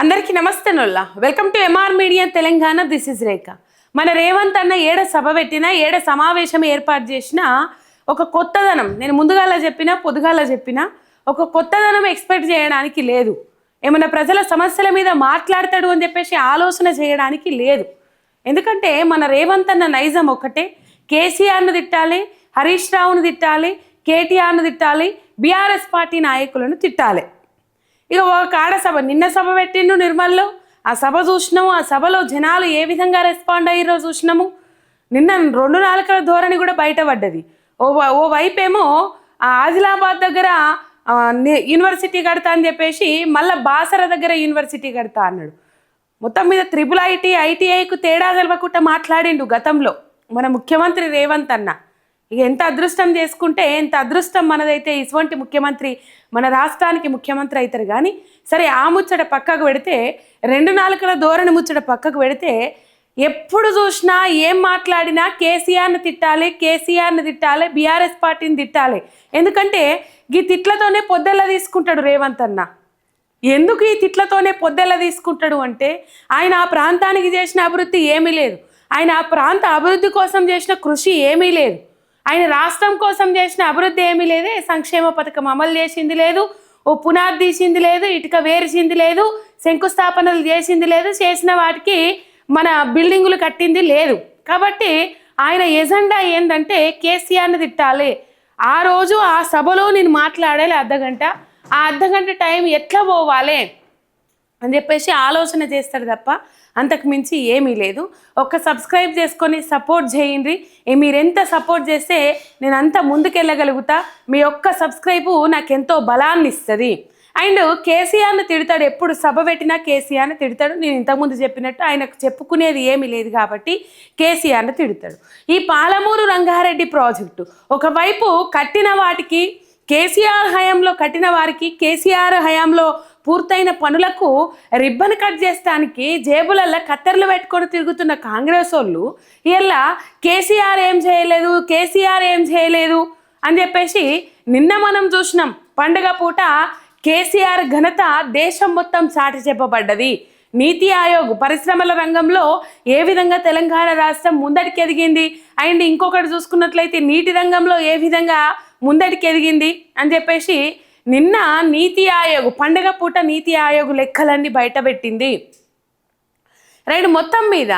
అందరికీ నమస్తే నొల్లా. Welcome to MR media Telangana. This is Rekha మన రేవంత్ అన్న ఏడ సభ పెట్టినా ఏడ సమావేశం ఏర్పాటు చేసినా ఒక కొత్తదనం. నేను ముందుగాల చెప్పినా పొద్దుగాల చెప్పినా ఒక కొత్తదనం ఎక్స్పెక్ట్ చేయడానికి లేదు. ఏమైనా ప్రజల సమస్యల మీద మాట్లాడతాడు అని చెప్పేసి ఆలోచన చేయడానికి లేదు. ఎందుకంటే మన రేవంత్ అన్న నైజం ఒకటే కేసీఆర్ను తిట్టాలి హరీష్ రావును తిట్టాలి కేటీఆర్ను తిట్టాలి బీఆర్ఎస్ పార్టీ నాయకులను తిట్టాలి. ఇక ఒక కాడ సభ నిన్న సభ పెట్టిండు నిర్మల్లో. ఆ సభ చూసినాము ఆ సభలో జనాలు ఏ విధంగా రెస్పాండ్ అయ్యారో చూసినాము. నిన్న రెండు నాలుకల ధోరణి కూడా బయటపడ్డది ఓ ఓ వైపేమో ఆ ఆదిలాబాద్ దగ్గర యూనివర్సిటీ కడతా అని చెప్పేసి మళ్ళీ బాసర దగ్గర యూనివర్సిటీ కడతా అన్నాడు. మొత్తం మీద త్రిబుల్ ఐటీ ఐటీఐకు తేడా తెలవకుండా మాట్లాడిండు గతంలో మన ముఖ్యమంత్రి రేవంత్ అన్న. ఇక ఎంత అదృష్టం చేసుకుంటే ఎంత అదృష్టం మనదైతే ఇటువంటి ముఖ్యమంత్రి మన రాష్ట్రానికి ముఖ్యమంత్రి అవుతారు. కానీ సరే ఆ ముచ్చట పక్కకు పెడితే రెండు నాలుకల ధోరణి ముచ్చట పక్కకు పెడితే ఎప్పుడు చూసినా ఏం మాట్లాడినా కేసీఆర్ని తిట్టాలి కేసీఆర్ని తిట్టాలి బీఆర్ఎస్ పార్టీని తిట్టాలి. ఎందుకంటే ఈ తిట్లతోనే పొద్దెల్ల తీసుకుంటాడు రేవంత్ అన్న. ఎందుకు ఈ తిట్లతోనే పొద్దెల్ల తీసుకుంటాడు అంటే ఆయన ఆ ప్రాంతానికి చేసిన అభివృద్ధి ఏమీ లేదు. ఆయన ఆ ప్రాంత అభివృద్ధి కోసం చేసిన కృషి ఏమీ లేదు. ఆయన రాష్ట్రం కోసం చేసిన అభివృద్ధి ఏమీ లేదే. సంక్షేమ పథకం అమలు చేసింది లేదు. ఓ పునాది తీసింది లేదు. ఇటుక వేరిసింది లేదు. శంకుస్థాపనలు చేసింది లేదు. చేసిన వాటికి మన బిల్డింగులు కట్టింది లేదు. కాబట్టి ఆయన ఎజెండా ఏంటంటే కేసీఆర్ని తిట్టాలి. ఆ రోజు ఆ సభలో నేను మాట్లాడాలి అర్ధగంట. ఆ అర్ధగంట టైం ఎట్లా పోవాలి అని చెప్పేసి ఆలోచన చేస్తాడు తప్ప అంతకు మించి ఏమీ లేదు. ఒక్క సబ్స్క్రైబ్ చేసుకొని సపోర్ట్ చేయండి. మీరెంత మీరు ఎంత సపోర్ట్ చేస్తే నేను అంత ముందుకెళ్ళగలుగుతా. మీ ఒక్క సబ్స్క్రైబు నాకు ఎంతో బలాన్ని ఇస్తుంది అండ్ కేసీఆర్ని తిడతాడు. ఎప్పుడు సభ పెట్టినా కేసీఆర్ని తిడతాడు. నేను ఇంతకుముందు చెప్పినట్టు ఆయనకు చెప్పుకునేది ఏమీ లేదు కాబట్టి కేసీఆర్ని తిడతాడు. ఈ పాలమూరు రంగారెడ్డి ప్రాజెక్టు ఒకవైపు కట్టిన వాటికి కేసీఆర్ హయాంలో కట్టిన వారికి కేసీఆర్ హయాంలో పూర్తయిన పనులకు రిబ్బన్ కట్ చేస్తానికి జేబులల్లో కత్తెరలు పెట్టుకొని తిరుగుతున్న కాంగ్రెస్ వాళ్ళు ఇలా కేసీఆర్ ఏం చేయలేదు కేసీఆర్ ఏం చేయలేదు అని చెప్పేసి నిన్న మనం చూసినాం. పండగ పూట కేసీఆర్ ఘనత దేశం మొత్తం చాటి చెప్పబడ్డది. నీతి ఆయోగ్ పరిశ్రమల రంగంలో ఏ విధంగా తెలంగాణ రాష్ట్రం ముందడికి ఎదిగింది? అండ్ ఇంకొకటి చూసుకున్నట్లయితే నీటి రంగంలో ఏ విధంగా ముందడికి ఎదిగింది? అని చెప్పేసి నిన్న నీతి ఆయోగ్ పండగ పూట నీతి ఆయోగ్ లెక్కలన్నీ బయటపెట్టింది. రైట్ మొత్తం మీద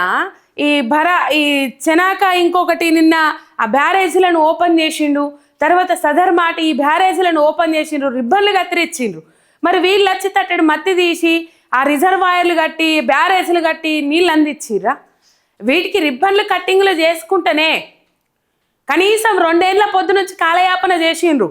ఈ భర ఈ చెనాక ఇంకొకటి నిన్న ఆ బ్యారేజీలను ఓపెన్ చేసిండు తర్వాత సదర్ మాట ఈ బ్యారేజీలను ఓపెన్ చేసిండ్రు రిబ్బన్లు కత్తిరిచ్చిండ్రు. మరి వీళ్ళు వచ్చి తట్టడు మత్తి తీసి ఆ రిజర్వాయర్లు కట్టి బ్యారేజీలు కట్టి నీళ్ళు అందించిర్రా వీటికి రిబ్బన్లు కట్టింగ్లు చేసుకుంటేనే కనీసం రెండేళ్ళ పొద్దు నుంచి కాలయాపన చేసిండ్రు.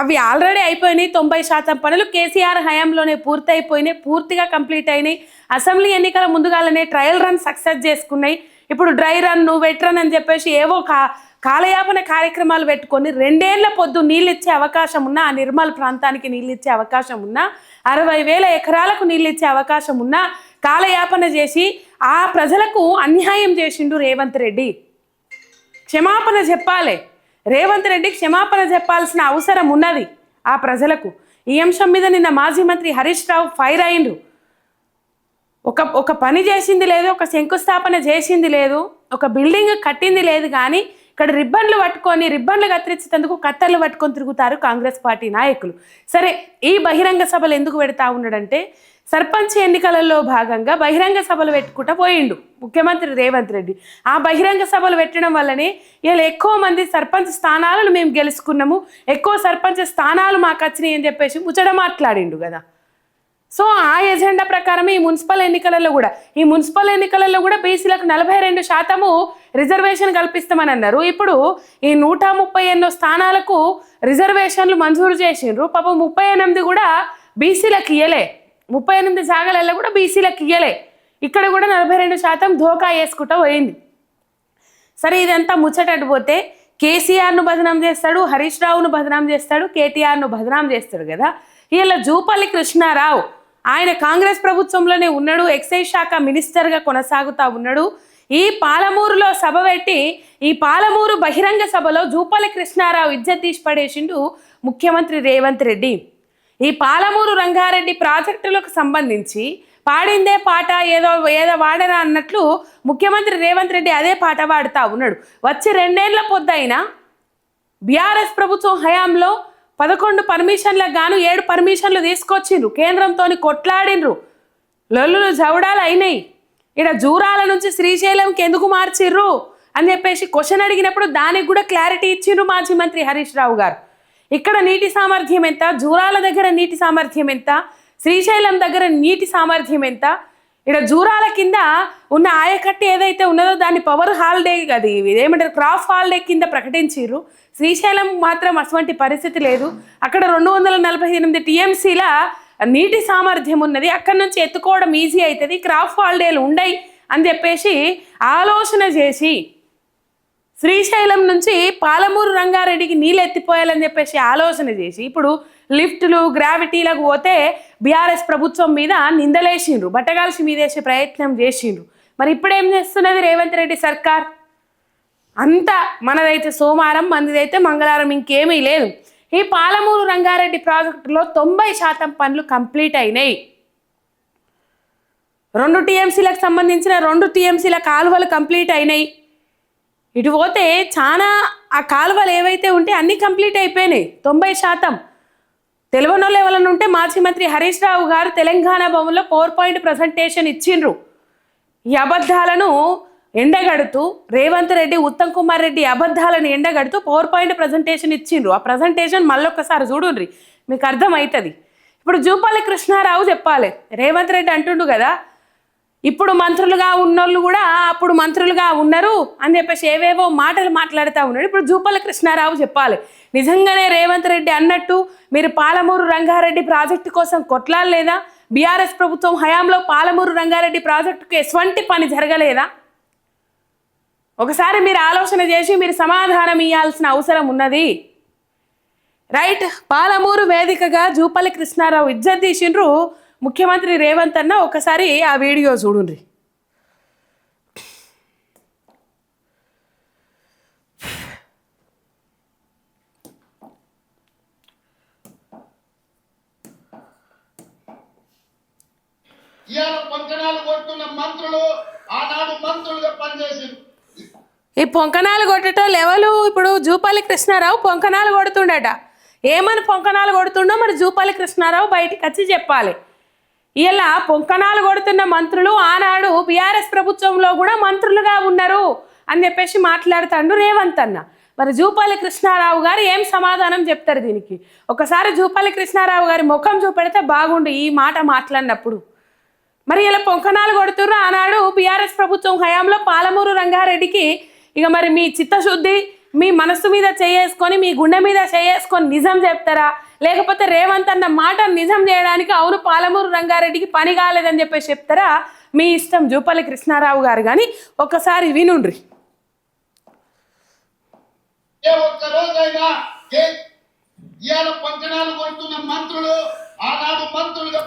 అవి ఆల్రెడీ అయిపోయినాయి. తొంభై శాతం పనులు కేసీఆర్ హయాంలోనే పూర్తి అయిపోయినాయి పూర్తిగా కంప్లీట్ అయినాయి. అసెంబ్లీ ఎన్నికల ముందుగాలనే ట్రయల్ రన్ సక్సెస్ చేసుకున్నాయి. ఇప్పుడు డ్రై రన్ వెట్ రన్ అని చెప్పేసి ఏవో కా కాలయాపన కార్యక్రమాలు పెట్టుకొని రెండేళ్ళ పొద్దు నీళ్ళు ఇచ్చే అవకాశం ఉన్నా ఆ నిర్మల్ ప్రాంతానికి నీళ్ళు ఇచ్చే అవకాశం ఉన్నా అరవై వేల ఎకరాలకు నీళ్ళు ఇచ్చే అవకాశం ఉన్నా కాలయాపన చేసి ఆ ప్రజలకు అన్యాయం చేసిండు రేవంత్ రెడ్డి. క్షమాపణ చెప్పాలి. రేవంత్ రెడ్డి క్షమాపణ చెప్పాల్సిన అవసరం ఉన్నది ఆ ప్రజలకు. ఈ అంశం మీద నిన్న మాజీ మంత్రి హరీష్ రావు ఫైర్ అయిండు ఒక ఒక పని చేసింది లేదు ఒక శంకుస్థాపన చేసింది లేదు ఒక బిల్డింగ్ కట్టింది లేదు కానీ ఇక్కడ రిబ్బన్లు పట్టుకొని రిబ్బన్లు కత్తిరించేందుకు కత్తర్లు పట్టుకొని తిరుగుతారు కాంగ్రెస్ పార్టీ నాయకులు. సరే ఈ బహిరంగ సభలు ఎందుకు పెడతా ఉన్నాడంటే సర్పంచ్ ఎన్నికలలో భాగంగా బహిరంగ సభలు పెట్టుకుంటా పోయిండు ముఖ్యమంత్రి రేవంత్ రెడ్డి. ఆ బహిరంగ సభలు పెట్టడం వల్లనే ఇలా ఎక్కువ మంది సర్పంచ్ స్థానాలను మేము గెలుచుకున్నాము. ఎక్కువ సర్పంచ్ స్థానాలు మాకు వచ్చినాయి అని చెప్పేసి ముచ్చట మాట్లాడిండు కదా. సో ఆ ఎజెండా ప్రకారమే ఈ మున్సిపల్ ఎన్నికలలో కూడా ఈ మున్సిపల్ ఎన్నికలలో కూడా బీసీలకు నలభై రెండు శాతము రిజర్వేషన్ కల్పిస్తామని అన్నారు. ఇప్పుడు ఈ నూట ముప్పై ఎన్నో స్థానాలకు రిజర్వేషన్లు మంజూరు చేసిండ్రు. పాపం ముప్పై ఎనిమిది కూడా బీసీలకు ఇయ్యలే. ముప్పై ఎనిమిది జాగాలలో కూడా బీసీలకు ఇయ్యలే. ఇక్కడ కూడా నలభై రెండు శాతం ధోకా వేసుకుంటూ పోయింది. సరే ఇదంతా ముచ్చటట్టు పోతే కేసీఆర్ను బదనాం చేస్తాడు హరీష్ రావును బదనాం చేస్తాడు కేటీఆర్ను బదనాం చేస్తాడు కదా? ఇలా జూపల్లి కృష్ణారావు ఆయన కాంగ్రెస్ ప్రభుత్వంలోనే ఉన్నాడు ఎక్సైజ్ శాఖ మినిస్టర్గా కొనసాగుతా ఉన్నాడు. ఈ పాలమూరులో సభ పెట్టి ఈ పాలమూరు బహిరంగ సభలో జూపల్లి కృష్ణారావు ఇజ్జత్ తీసి పడేసిండు ముఖ్యమంత్రి రేవంత్ రెడ్డి. ఈ పాలమూరు రంగారెడ్డి ప్రాజెక్టులకు సంబంధించి పాడిందే పాట ఏదో ఏదో వాడరా అన్నట్లు ముఖ్యమంత్రి రేవంత్ రెడ్డి అదే పాట పాడుతా ఉన్నాడు. వచ్చి రెండేళ్ళ పొద్దైనా బీఆర్ఎస్ ప్రభుత్వం హయాంలో పదకొండు పర్మిషన్లకు గాను ఏడు పర్మిషన్లు తీసుకొచ్చిండ్రు. కేంద్రంతో కొట్లాడిండ్రు. లొల్లులు జవడాలు అయినాయి ఇక్కడ జూరాల నుంచి శ్రీశైలంకి ఎందుకు మార్చిర్రు? అని చెప్పేసి క్వశ్చన్ అడిగినప్పుడు దానికి కూడా క్లారిటీ ఇచ్చిండ్రు మాజీ మంత్రి హరీష్ రావు గారు. ఇక్కడ నీటి సామర్థ్యం ఎంత? జూరాల దగ్గర నీటి సామర్థ్యం ఎంత? శ్రీశైలం దగ్గర నీటి సామర్థ్యం ఎంత? ఇక్కడ జూరాల కింద ఉన్న ఆయకట్టు ఏదైతే ఉన్నదో దాన్ని పవర్ హాలిడే అది ఇదేమంటారు? క్రాఫ్ హాలిడే కింద ప్రకటించారు శ్రీశైలం మాత్రం అటువంటి పరిస్థితి లేదు. అక్కడ రెండు వందల నలభై ఎనిమిది టీఎంసీల నీటి సామర్థ్యం ఉన్నది. అక్కడ నుంచి ఎత్తుకోవడం ఈజీ అవుతుంది. క్రాఫ్ హాలిడేలు ఉండయి అని చెప్పేసి ఆలోచన చేసి శ్రీశైలం నుంచి పాలమూరు రంగారెడ్డికి నీళ్ళు ఎత్తిపోయాలని చెప్పేసి ఆలోచన చేసి ఇప్పుడు లిఫ్టులు గ్రావిటీలకు పోతే బీఆర్ఎస్ ప్రభుత్వం మీద నిందలేసిండ్రు బట్టగాల్సి మీదేసే ప్రయత్నం చేసిండ్రు. మరి ఇప్పుడేం చేస్తున్నది రేవంత్ రెడ్డి సర్కార్? అంతా మనదైతే సోమవారం మనదైతే మంగళవారం ఇంకేమీ లేదు. ఈ పాలమూరు రంగారెడ్డి ప్రాజెక్టులో తొంభై శాతం పనులు కంప్లీట్ అయినాయి. రెండు టీఎంసీలకు సంబంధించిన రెండు టీఎంసీల కాలువలు కంప్లీట్ అయినాయి. ఇటు పోతే చాలా ఆ కాలువలు ఏవైతే ఉంటే అన్నీ కంప్లీట్ అయిపోయినాయి తొంభై శాతం. తెలివనోళ్ళు ఎవరైనా ఉంటే మాజీ మంత్రి హరీష్ రావు గారు తెలంగాణ భవన్లో పవర్ పాయింట్ ప్రజెంటేషన్ ఇచ్చిండ్రు. ఈ అబద్ధాలను ఎండగడుతూ రేవంత్ రెడ్డి ఉత్తమ్ కుమార్ రెడ్డి అబద్ధాలను ఎండగడుతూ పవర్ పాయింట్ ప్రజెంటేషన్ ఇచ్చిండ్రు. ఆ ప్రజెంటేషన్ మళ్ళొక్కసారి చూడుండ్రి మీకు అర్థమవుతుంది ఇప్పుడు జూపాలి కృష్ణారావు చెప్పాలి రేవంత్ రెడ్డి అంటుండు కదా ఇప్పుడు మంత్రులుగా ఉన్నోళ్ళు కూడా అప్పుడు మంత్రులుగా ఉన్నారు అని చెప్పేసి ఏవేవో మాటలు మాట్లాడుతూ ఉన్నాడు ఇప్పుడు జూపల్లి కృష్ణారావు చెప్పాలి. నిజంగానే రేవంత్ రెడ్డి అన్నట్టు మీరు పాలమూరు రంగారెడ్డి ప్రాజెక్టు కోసం కొట్లాడలేదా? బీఆర్ఎస్ ప్రభుత్వం హయాంలో పాలమూరు రంగారెడ్డి ప్రాజెక్టుకు ఎటువంటి పని జరగలేదా? ఒకసారి మీరు ఆలోచన చేసి మీరు సమాధానం ఇవ్వాల్సిన అవసరం ఉన్నది. రైట్ పాలమూరు వేదికగా జూపల్లి కృష్ణారావు ఇజ్జత్ తీసిండ్రు. ముఖ్యమంత్రి రేవంత్ అన్న ఒకసారి ఆ వీడియో చూడుండ్రి. ఇవాళ పొంకనాలు కొట్టున్న మంత్రులు ఆనాడు మంత్రులుగా పనిచేసింది ఈ పొంకనాలు కొట్టేటోళ్ళు ఎవరు? ఇప్పుడు జూపల్లి కృష్ణారావు పొంకనాలు కొడుతుండట. ఏమని పొంకనాలు కొడుతుండో మరి జూపల్లి కృష్ణారావు బయటికి వచ్చి చెప్పాలి. ఇలా పొంకణాలు కొడుతున్న మంత్రులు ఆనాడు బీఆర్ఎస్ ప్రభుత్వంలో కూడా మంత్రులుగా ఉన్నారు అని చెప్పేసి మాట్లాడుతాడు రేవంత్ అన్న. మరి జూపల్లి కృష్ణారావు గారు ఏం సమాధానం చెప్తారు దీనికి? ఒకసారి జూపల్లి కృష్ణారావు గారి ముఖం చూపెడితే బాగుండు ఈ మాట మాట్లాడినప్పుడు. మరి ఇలా పొంకణాలు కొడుతుర్రు ఆనాడు బీఆర్ఎస్ ప్రభుత్వం హయాంలో పాలమూరు రంగారెడ్డికి ఇక మరి మీ చిత్తశుద్ధి మీ మనస్సు మీద చేసుకొని మీ గుండె మీద చేసుకొని నిజం చెప్తారా? లేకపోతే రేవంత్ అన్న మాట నిజం చేయడానికి అవును పాలమూరు రంగారెడ్డికి పని కాలేదని చెప్పేసి చెప్తారా? మీ ఇష్టం జూపల్లి కృష్ణారావు గారు కానీ ఒకసారి వినుండ్రి. ఇవాళ కొడుతున్న మంత్రులు ఆనాడు మంత్రులుగా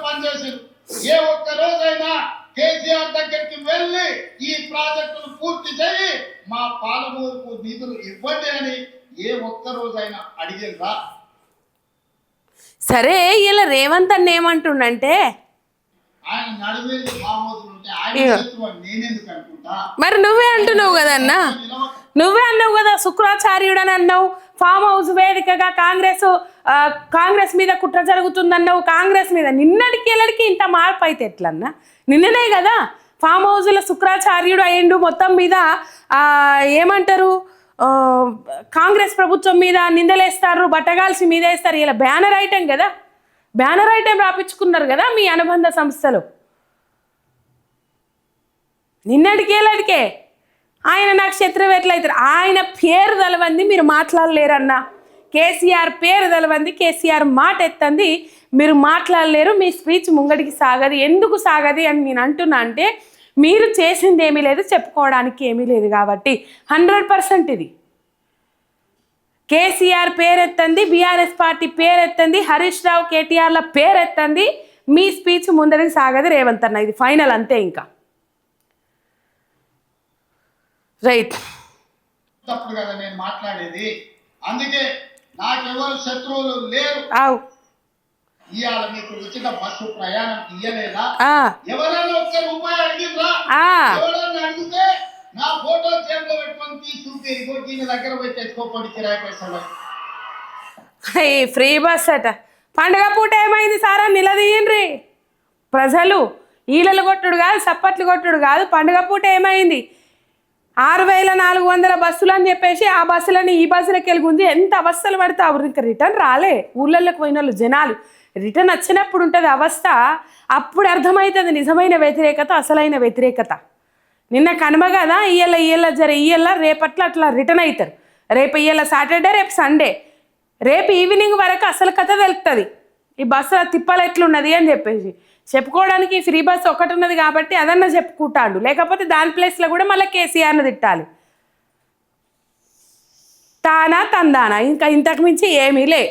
ఏ ఒక్క రోజైనా కేసీఆర్ దగ్గరికి వెళ్ళి ఈ ప్రాజెక్టును పూర్తి చేయి మా పాలమూరుకు నిధులు ఇవ్వండి అని ఏ ఒక్క రోజైనా అడిగిందా? సరే ఇలా రేవంత్ అన్న ఏమంటుండంటే? మరి నువ్వే అంటున్నావు కదన్నా నువ్వే అన్నావు కదా శుక్రాచార్యుడు అని అన్నావు ఫామ్ హౌస్ వేదికగా కాంగ్రెస్ కాంగ్రెస్ మీద కుట్ర జరుగుతుందన్నావు కాంగ్రెస్ మీద. నిన్నటికి ఎల్లడికి ఇంత మార్పు అయితే ఎట్లన్నా? నిన్ననే కదా ఫామ్ హౌస్లో శుక్రాచార్యుడు అయ్యిండు మొత్తం మీద ఏమంటారు? కాంగ్రెస్ ప్రభుత్వం మీద నిందలేస్తారు బట్టగాల్సి మీద వేస్తారు ఇలా బ్యానర్ ఐటెం కదా. బ్యానర్ ఐటెం రాపించుకున్నారు కదా మీ అనుబంధ సంస్థలు. నిన్నటికి ఆయన నాకు శత్రువు ఎట్లయితారు ఆయన పేరు తెలవంది మీరు మాట్లాడలేరన్నా. కేసీఆర్ పేరు తెలవంది కేసీఆర్ మాట ఎత్తంది మీరు మాట్లాడలేరు మీ స్పీచ్ ముంగడికి సాగది. ఎందుకు సాగది అని నేను అంటున్నా అంటే మీరు చేసింది ఏమీ లేదు చెప్పుకోవడానికి ఏమీ లేదు కాబట్టి. హండ్రెడ్ పర్సెంట్ ఇది. కేసీఆర్ పేరెత్తంది బీఆర్ఎస్ పార్టీ పేరెత్తంది హరీష్ రావు కేటీఆర్ల పేరెత్తంది. మీ స్పీచ్ ముందరికి సాగది రేవంత్ అన్న. ఇది ఫైనల్ అంతే ఇంకా. రైట్. తప్పుడు కదా నేను మాట్లాడేది. అందుకే నాకెవరు శత్రువులు లేరు. ఇవాళ మీకు ఉచిత బస్సు ప్రయాణం ఇయ్యలేదా? ఎవరైనా ఒక్క రూపాయి ఎవరైనా అడిగితే నా ఫోటో జేబులో పెట్టుకొని తీసి చూపి ఇదిగో దీని దగ్గర పోయి తెచ్చుకోపోండి కిరాయి పైసలు ఫ్రీ బస్ అట. పండగ పూట ఏమైంది సారా నిలదీయండ్రి. ప్రజలు ఈలలు కొట్టుడు కాదు సప్పట్లు కొట్టుడు కాదు పండగ పూట ఏమైంది? ఆరు వేల నాలుగు వందల బస్సులు అని చెప్పేసి ఆ బస్సులని ఈ బస్సులకి వెలుగుంది ఎంత అవస్థలు పడితే అవరు ఇంకా రిటర్న్ రాలే. ఊళ్ళల్లోకి పోయిన వాళ్ళు జనాలు. రిటర్న్ వచ్చినప్పుడు ఉంటుంది అవస్థ. అప్పుడు అర్థమవుతుంది నిజమైన వ్యతిరేకత అసలైన వ్యతిరేకత. నిన్న కనుమ కదా ఇయ్యాల ఇయ్యల జర ఇయ్యల రేపట్ల అట్లా రిటర్న్ అవుతారు రేపు ఇయ్యాల సాటర్డే రేపు సండే. రేపు ఈవినింగ్ వరకు అసలు కథ తెలుస్తుంది ఈ బస్సు తిప్పలు ఎట్లున్నది అని చెప్పేసి. చెప్పుకోవడానికి ఫ్రీ బస్ ఒకటి ఉన్నది కాబట్టి అదన్నా చెప్పుకుంటాడు. లేకపోతే దాని ప్లేస్లో కూడా మళ్ళీ కేసీఆర్ని తిట్టాలి. తానా తందానా? ఇంకా ఇంతకు మించి ఏమీ లే.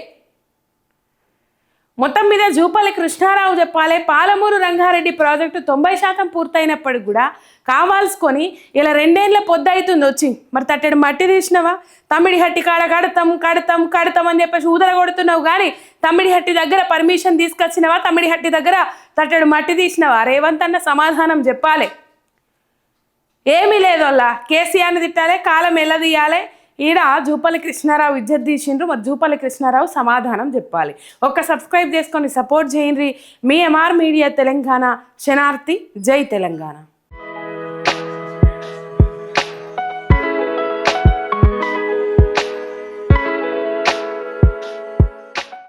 మొత్తం మీద జూపల్లి కృష్ణారావు చెప్పాలి. పాలమూరు రంగారెడ్డి ప్రాజెక్టు తొంభై శాతం పూర్తయినప్పటికి కూడా కావాల్సుకొని ఇలా రెండేళ్ళ పొద్దు అవుతుంది వచ్చి. మరి తట్టెడు మట్టి తీసినవా? తమ్మిడి హట్టి కాడ కడతాం కడతాం కడతాం అని చెప్పేసి ఊదర కొడుతున్నావు కానీ తమ్మిడి హట్టి దగ్గర పర్మిషన్ తీసుకొచ్చినవా? తమ్మిడి హట్టి దగ్గర తట్టెడు మట్టి తీసినవా? రేవంత్ అన్న సమాధానం చెప్పాలి. ఏమీ లేదు అలా కేసీఆర్ని తిట్టాలి కాలం ఎల్లదీయాలి ఈడ జూపల్లి కృష్ణారావు ఇజ్జత్ తీసిండ్రు మరి జూపల్లి కృష్ణారావు సమాధానం చెప్పాలి. ఒక్క సబ్స్క్రైబ్ చేసుకొని సపోర్ట్ చేయండి. మీ ఎంఆర్ మీడియా తెలంగాణ శనార్థి జై తెలంగాణ.